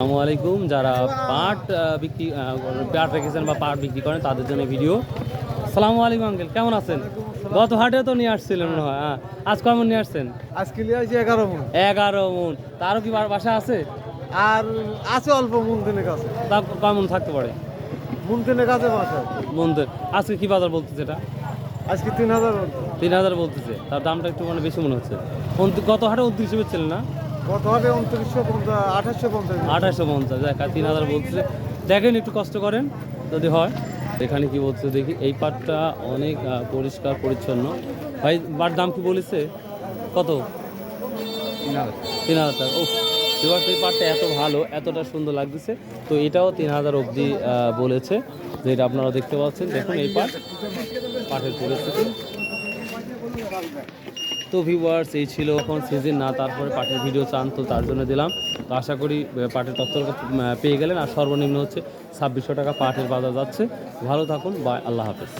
আসসালামু আলাইকুম। যারা পাট বিক্রি পাট রেখেছেন বা পাট বিক্রি করেন তাদের জন্য ভিডিও। সালামু আলাইকুম আঙ্কেল। কেমন আছেন? গত হাটে তো নিয়ে আসছিলেন মনে হয়। হ্যাঁ আজ কেমন নিয়ে আসছেন? আজকে লিয়ে আসছি এগারো মন। এগারো মন। তারও কি বাসা আছে? আর আছে অল্প মুন তিনে কাছে তা কেমন থাকতে পারে? মুন তিনে কাছে বাসা। মনদের আজকে কি বাজার বলতেছে এটা? আজকে তিন হাজার তিন হাজার বলতেছে। তার দামটা একটু মানে বেশি মনে হচ্ছে। গত হাটে উনত্রিশে বেচছিলেন না? কত হবে? উনত্রিশশো পঞ্চাশ আঠাশশো পঞ্চাশ? আঠাশশো পঞ্চাশ দেখ তিন হাজার বলতেছে। দেখেন একটু কষ্ট করেন যদি হয়। এখানে কি বলছে দেখি এই পাটটা অনেক পরিষ্কার পরিচ্ছন্ন। ভাই পাট দাম কি বলেছে? কত? তিন হাজার। টাকা। ও এবার এই পাটটা এত ভালো এতটা সুন্দর লাগতেছে। তো এটাও তিন হাজার অবধি বলেছে। যেটা আপনারা দেখতে পাচ্ছেন। দেখুন এই পাট পাটের পরিস্থিতি। তো ভিউয়ার্স এই ছিল এখন সিজন না তারপরে পাটের ভিডিও চান তো তার জন্য দিলাম। তো আশা করি পাটের তথ্য পেয়ে গেলেন। আর সর্বনিম্ন হচ্ছে ছাব্বিশশো টাকা পাটের বাজার যাচ্ছে। ভালো থাকুন বা আল্লাহ হাফেজ।